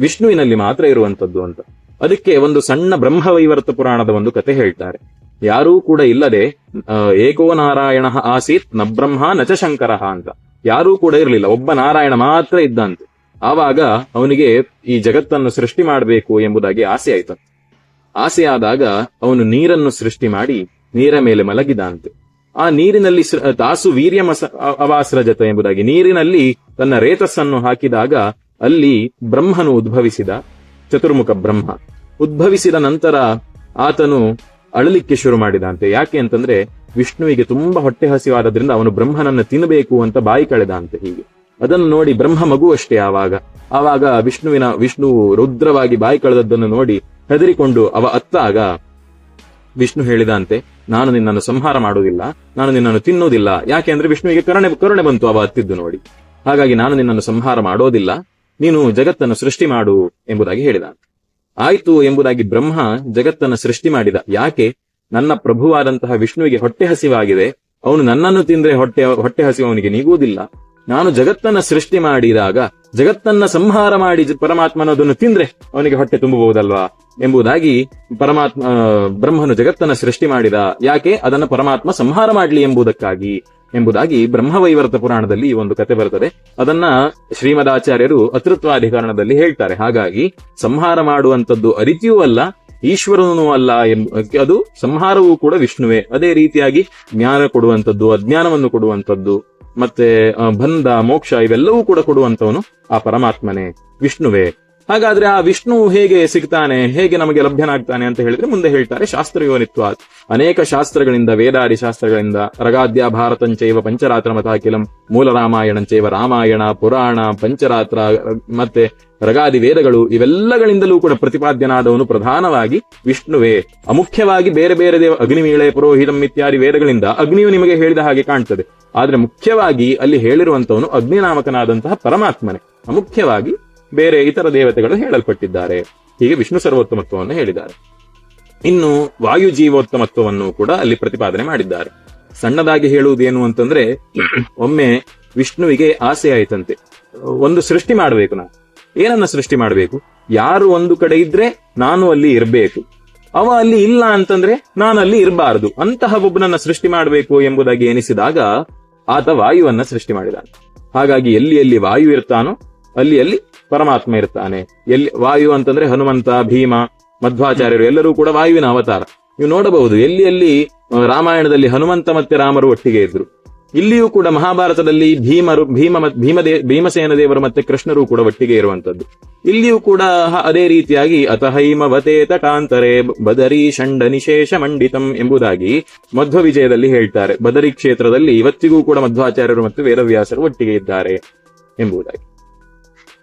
ವಿಷ್ಣುವಿನಲ್ಲಿ ಮಾತ್ರ ಇರುವಂತದ್ದು ಅಂತ. ಅದಕ್ಕೆ ಒಂದು ಸಣ್ಣ ಬ್ರಹ್ಮವೈವರ್ತ ಪುರಾಣದ ಒಂದು ಕತೆ ಹೇಳ್ತಾರೆ. ಯಾರೂ ಕೂಡ ಇಲ್ಲದೆ ಏಕೋ ನಾರಾಯಣ ಆಸೀತ್, ನ ಬ್ರಹ್ಮ ನಚ ಶಂಕರ ಅಂತ. ಯಾರೂ ಕೂಡ ಇರಲಿಲ್ಲ, ಒಬ್ಬ ನಾರಾಯಣ ಮಾತ್ರ ಇದ್ದಂತೆ. ಆವಾಗ ಅವನಿಗೆ ಈ ಜಗತ್ತನ್ನು ಸೃಷ್ಟಿ ಮಾಡಬೇಕು ಎಂಬುದಾಗಿ ಆಸೆ ಆಯ್ತಂತೆ ಆಸೆಯಾದಾಗ ಅವನು ನೀರನ್ನು ಸೃಷ್ಟಿ ಮಾಡಿ ನೀರ ಮೇಲೆ ಮಲಗಿದಂತೆ ಆ ನೀರಿನಲ್ಲಿ ದಾಸು ತಾಸು ವೀರ್ಯಮಸ ಅ- ಅವಾಸ್ರಜತ ಎಂಬುದಾಗಿ ನೀರಿನಲ್ಲಿ ತನ್ನ ರೇತಸ್ಸನ್ನು ಹಾಕಿದಾಗ ಅಲ್ಲಿ ಬ್ರಹ್ಮನು ಉದ್ಭವಿಸಿದ, ಚತುರ್ಮುಖ ಬ್ರಹ್ಮ. ಉದ್ಭವಿಸಿದ ನಂತರ ಆತನು ಅಳಲಿಕ್ಕೆ ಶುರು ಮಾಡಿದಂತೆ. ಯಾಕೆ ಅಂತಂದ್ರೆ ವಿಷ್ಣುವಿಗೆ ತುಂಬಾ ಹೊಟ್ಟೆ ಹಸಿವಾದ್ರಿಂದ ಅವನು ಬ್ರಹ್ಮನನ್ನ ತಿನ್ನಬೇಕು ಅಂತ ಬಾಯಿ ಕಳೆದಂತೆ ಹೀಗೆ. ಅದನ್ನು ನೋಡಿ ಬ್ರಹ್ಮ ಮಗು ಅಷ್ಟೇ ಆವಾಗ. ಆವಾಗ ವಿಷ್ಣುವಿನ ವಿಷ್ಣು ರುದ್ರವಾಗಿ ಬಾಯಿ ಕಳೆದದ್ದನ್ನು ನೋಡಿ ಹೆದರಿಕೊಂಡು ಅವ ಅತ್ತಾಗ ವಿಷ್ಣು ಹೇಳಿದಂತೆ, ನಾನು ನಿನ್ನನ್ನು ಸಂಹಾರ ಮಾಡುವುದಿಲ್ಲ, ನಾನು ನಿನ್ನನ್ನು ತಿನ್ನುವುದಿಲ್ಲ, ಯಾಕೆ ಅಂದ್ರೆ ವಿಷ್ಣುವಿಗೆ ಕರುಣೆ ಕರುಣೆ ಬಂತು, ಅವ ಹತ್ತಿದ್ದು ನೋಡಿ. ಹಾಗಾಗಿ ನಾನು ನಿನ್ನನ್ನು ಸಂಹಾರ ಮಾಡೋದಿಲ್ಲ, ನೀನು ಜಗತ್ತನ್ನು ಸೃಷ್ಟಿ ಮಾಡು ಎಂಬುದಾಗಿ ಹೇಳಿದ ಆಯ್ತು ಎಂಬುದಾಗಿ ಬ್ರಹ್ಮ ಜಗತ್ತನ್ನು ಸೃಷ್ಟಿ ಮಾಡಿದ, ಯಾಕೆ? ನನ್ನ ಪ್ರಭುವಾದಂತಹ ವಿಷ್ಣುವಿಗೆ ಹೊಟ್ಟೆ ಹಸಿವಾಗಿದೆ, ಅವನು ನನ್ನನ್ನು ತಿಂದ್ರೆ ಹೊಟ್ಟೆ ಹೊಟ್ಟೆ ಹಸಿವು ಅವನಿಗೆ ನೀಗುವುದಿಲ್ಲ. ನಾನು ಜಗತ್ತನ್ನ ಸೃಷ್ಟಿ ಮಾಡಿದಾಗ ಜಗತ್ತನ್ನ ಸಂಹಾರ ಮಾಡಿ ಪರಮಾತ್ಮನ ಅದನ್ನು ತಿಂದ್ರೆ ಅವನಿಗೆ ಹೊಟ್ಟೆ ತುಂಬಬಹುದಲ್ವಾ ಎಂಬುದಾಗಿ ಪರಮಾತ್ಮ ಬ್ರಹ್ಮನು ಜಗತ್ತನ್ನ ಸೃಷ್ಟಿ ಮಾಡಿದ. ಯಾಕೆ? ಅದನ್ನ ಪರಮಾತ್ಮ ಸಂಹಾರ ಮಾಡ್ಲಿ ಎಂಬುದಕ್ಕಾಗಿ. ಎಂಬುದಾಗಿ ಬ್ರಹ್ಮವೈವರ್ತ ಪುರಾಣದಲ್ಲಿ ಈ ಒಂದು ಕತೆ ಬರುತ್ತದೆ ಅದನ್ನ ಶ್ರೀಮದಾಚಾರ್ಯರು ಅತೃತ್ವಾಧಿಕರಣದಲ್ಲಿ ಹೇಳ್ತಾರೆ. ಹಾಗಾಗಿ ಸಂಹಾರ ಮಾಡುವಂತದ್ದು ಅರಿತಿಯೂ ಅಲ್ಲ, ಈಶ್ವರನೂ ಅಲ್ಲ ಎಂಬ ಅದು ಸಂಹಾರವೂ ಕೂಡ ವಿಷ್ಣುವೇ. ಅದೇ ರೀತಿಯಾಗಿ ಜ್ಞಾನ ಕೊಡುವಂತದ್ದು ಅಜ್ಞಾನವನ್ನು ಕೊಡುವಂತದ್ದು ಮತ್ತೆ ಬಂಧ ಮೋಕ್ಷ ಇವೆಲ್ಲವೂ ಕೂಡ ಕೊಡುವಂತವನು ಆ ಪರಮಾತ್ಮನೇ. ವಿಷ್ಣುವೇ. ಹಾಗಾದ್ರೆ ಆ ವಿಷ್ಣು ಹೇಗೆ ಸಿಗ್ತಾನೆ, ಹೇಗೆ ನಮಗೆ ಲಭ್ಯನಾಗ್ತಾನೆ ಅಂತ ಹೇಳಿದ್ರೆ ಮುಂದೆ ಹೇಳ್ತಾರೆ ಶಾಸ್ತ್ರ ಶಾಸ್ತ್ರಯೋನಿತ್ವ ಅನೇಕ ಶಾಸ್ತ್ರಗಳಿಂದ, ವೇದಾದಿ ಶಾಸ್ತ್ರಗಳಿಂದ, ರಗಾದ್ಯ ಭಾರತಂಚೈವ ಪಂಚರಾತ್ರ ಮತಾಖಿಲಂ ಮೂಲ ರಾಮಾಯಣಂಚೈವ ರಾಮಾಯಣ, ಪುರಾಣ, ಪಂಚರಾತ್ರ, ಮತ್ತೆ ರಗಾದಿ ವೇದಗಳು ಇವೆಲ್ಲಗಳಿಂದಲೂ ಕೂಡ ಪ್ರತಿಪಾದ್ಯನಾದವನು ಪ್ರಧಾನವಾಗಿ ವಿಷ್ಣುವೇ. ಅಮುಖ್ಯವಾಗಿ ಬೇರೆ ಬೇರೆ ದೇವ ಅಗ್ನಿಮೀಳೆ ಪುರೋಹಿತಂ ಇತ್ಯಾದಿ ವೇದಗಳಿಂದ ಅಗ್ನಿಯು ನಿಮಗೆ ಹೇಳಿದ ಹಾಗೆ ಕಾಣ್ತದೆ. ಆದ್ರೆ ಮುಖ್ಯವಾಗಿ ಅಲ್ಲಿ ಹೇಳಿರುವಂತವನು ಅಗ್ನಿನಾಮಕನಾದಂತಹ ಪರಮಾತ್ಮನೇ. ಅಮುಖ್ಯವಾಗಿ ಬೇರೆ ಇತರ ದೇವತೆಗಳು ಹೇಳಲ್ಪಟ್ಟಿದ್ದಾರೆ. ಹೀಗೆ ವಿಷ್ಣು ಸರ್ವೋತ್ತಮತ್ವವನ್ನು ಹೇಳಿದ್ದಾರೆ. ಇನ್ನು ವಾಯು ಜೀವೋತ್ತಮತ್ವವನ್ನು ಕೂಡ ಅಲ್ಲಿ ಪ್ರತಿಪಾದನೆ ಮಾಡಿದ್ದಾರೆ. ಸಣ್ಣದಾಗಿ ಹೇಳುವುದೇನು ಅಂತಂದ್ರೆ, ಒಮ್ಮೆ ವಿಷ್ಣುವಿಗೆ ಆಸೆ ಆಯ್ತಂತೆ. ಒಂದು ಸೃಷ್ಟಿ ಮಾಡಬೇಕು ನಾನು ಏನನ್ನ ಸೃಷ್ಟಿ ಮಾಡಬೇಕು? ಯಾರು ಒಂದು ಕಡೆ ಇದ್ರೆ ನಾನು ಅಲ್ಲಿ ಇರಬೇಕು. ಅವ ಅಲ್ಲಿ ಇಲ್ಲ ಅಂತಂದ್ರೆ ನಾನು ಅಲ್ಲಿ ಇರಬಾರದು. ಅಂತಹ ಒಬ್ಬನನ್ನ ಸೃಷ್ಟಿ ಮಾಡಬೇಕು ಎಂಬುದಾಗಿ ಎನಿಸಿದಾಗ ಆತ ವಾಯುವನ್ನ ಸೃಷ್ಟಿ ಮಾಡಿದಾನೆ. ಹಾಗಾಗಿ ಎಲ್ಲಿ ಎಲ್ಲಿ ವಾಯು ಇರ್ತಾನೋ ಅಲ್ಲಿ ಅಲ್ಲಿ ಪರಮಾತ್ಮ ಇರ್ತಾನೆ. ಎಲ್ಲಿ ವಾಯು ಅಂತಂದ್ರೆ ಹನುಮಂತ, ಭೀಮ, ಮಧ್ವಾಚಾರ್ಯರು, ಎಲ್ಲರೂ ಕೂಡ ವಾಯುವಿನ ಅವತಾರ. ನೀವು ನೋಡಬಹುದು, ಎಲ್ಲಿ ಎಲ್ಲಿ ರಾಮಾಯಣದಲ್ಲಿ ಹನುಮಂತ ಮತ್ತೆ ರಾಮರು ಒಟ್ಟಿಗೆ ಇದ್ರು. ಇಲ್ಲಿಯೂ ಕೂಡ ಮಹಾಭಾರತದಲ್ಲಿ ಭೀಮರು, ಭೀಮ ಭೀಮ ಭೀಮದೇ ಭೀಮಸೇನ ದೇವರು ಮತ್ತೆ ಕೃಷ್ಣರು ಕೂಡ ಒಟ್ಟಿಗೆ ಇರುವಂತದ್ದು. ಇಲ್ಲಿಯೂ ಕೂಡ ಅದೇ ರೀತಿಯಾಗಿ ಅತಹೈಮವತೇತ ಕಾಂತರೆ ಬದರಿ ಷಂಡ ನಿಶೇಷ ಮಂಡಿತಂ ಎಂಬುದಾಗಿ ಮಧ್ವ ವಿಜಯದಲ್ಲಿ ಹೇಳ್ತಾರೆ. ಬದರಿ ಕ್ಷೇತ್ರದಲ್ಲಿ ಇವತ್ತಿಗೂ ಕೂಡ ಮಧ್ವಾಚಾರ್ಯರು ಮತ್ತು ವೇದವ್ಯಾಸರು ಒಟ್ಟಿಗೆ ಇದ್ದಾರೆ ಎಂಬುದಾಗಿ.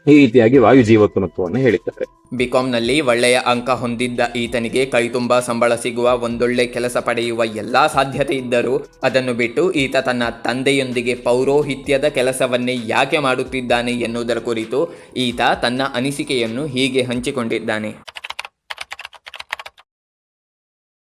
ಈ ರೀತಿಯಾಗಿ ವಾಯು ಜೀವೋತ್ತಮತ್ವವನ್ನು ಹೇಳಿದ್ದಾರೆ. ಬಿಕಾಂನಲ್ಲಿ ಒಳ್ಳೆಯ ಅಂಕ ಹೊಂದಿದ್ದ ಈತನಿಗೆ ಕೈತುಂಬ ಸಂಬಳ ಸಿಗುವ ಒಂದೊಳ್ಳೆ ಕೆಲಸ ಪಡೆಯುವ ಎಲ್ಲಾ ಸಾಧ್ಯತೆ ಇದ್ದರೂ ಅದನ್ನು ಬಿಟ್ಟು ಈತ ತನ್ನ ತಂದೆಯೊಂದಿಗೆ ಪೌರೋಹಿತ್ಯದ ಕೆಲಸವನ್ನೇ ಯಾಕೆ ಮಾಡುತ್ತಿದ್ದಾನೆ ಎನ್ನುವುದರ ಕುರಿತು ಈತ ತನ್ನ ಅನಿಸಿಕೆಯನ್ನು ಹೀಗೆ ಹಂಚಿಕೊಂಡಿದ್ದಾನೆ.